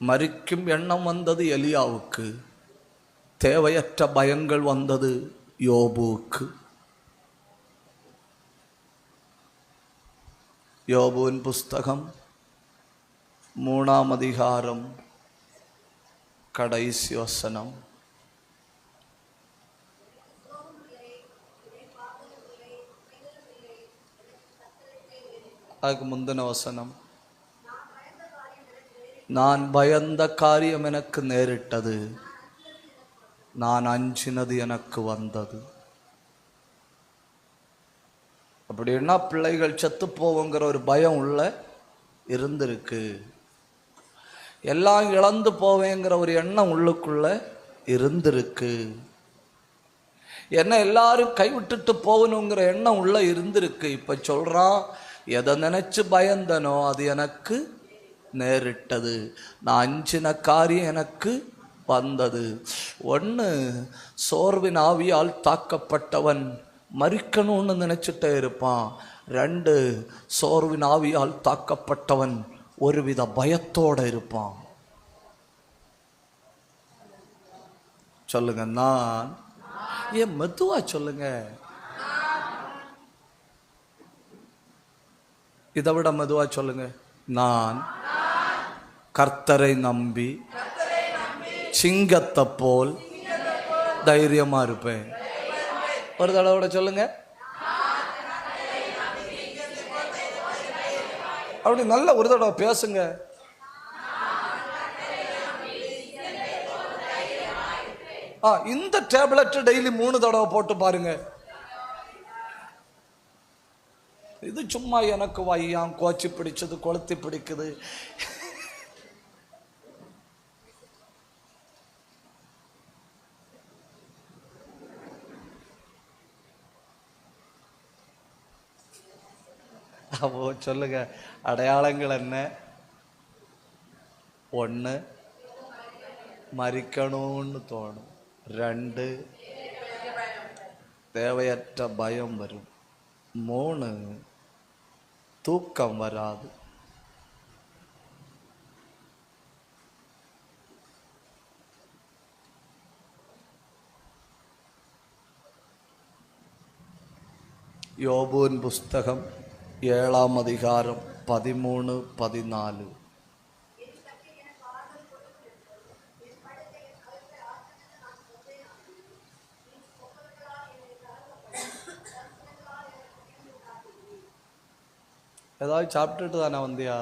மறிக்கும் எண்ணம் வந்தது எலியாவுக்கு தேவையற்ற பயங்கள் வந்தது யோபுவுக்கு யோபுவின் புஸ்தகம் மூணாம் அதிகாரம் கடைசி வசனம் அதுக்கு முந்தின வசனம் நான் பயந்த காரியம் எனக்கு நேரிட்டது. நான் அஞ்சினது எனக்கு வந்தது. அப்படின்னா பிள்ளைகள் செத்து போவோங்கிற ஒரு பயம் உள்ள இருந்திருக்கு. எல்லாம் இழந்து போவேங்கிற ஒரு எண்ணம் உள்ளுக்குள்ள இருந்திருக்கு. என்ன எல்லாரும் கைவிட்டுட்டு போகணுங்கிற எண்ணம் உள்ள இருந்திருக்கு. இப்ப சொல்றான் எதை நினைச்சு பயந்தனோ அது எனக்கு நேரிட்டது. நான் அஞ்சின காரியம் எனக்கு வந்தது. ஒன்று சோர்வின் ஆவியால் தாக்கப்பட்டவன் மறிக்கணும்னு நினச்சிட்டே இருப்பான். ரெண்டு சோர்வின் ஆவியால் தாக்கப்பட்டவன் ஒருவித பயத்தோடு இருப்பான். சொல்லுங்க நான் ஏன் மெதுவா சொல்லுங்க. இதை விட மெதுவா சொல்லுங்க. நான் கர்த்தரை நம்பி சிங்கத்தை போல் தைரியமா இருப்பேன். ஒரு தடவை சொல்லுங்க. அப்படி நல்ல ஒரு தடவை பேசுங்க. ஆ இந்த டேப்லெட் டெய்லி மூணு தடவை போட்டு பாருங்க. இது சும்மா எனக்கு வையாம் கோச்சி பிடிச்சது கொளுத்தி பிடிக்குது. அப்போ சொல்லுங்க அடையாளங்கள் என்ன? ஒன்று மறிக்கணும்னு தோணும். ரெண்டு தேவையற்ற பயம் வரும். மூணு தூக்கம் வராது. யோபுவின் புஸ்தகம் ஏழாம் அதிகாரம் பதிமூணு பதினாலு ஏதாவது சாப்பிட்டுட்டு தானே வந்தியா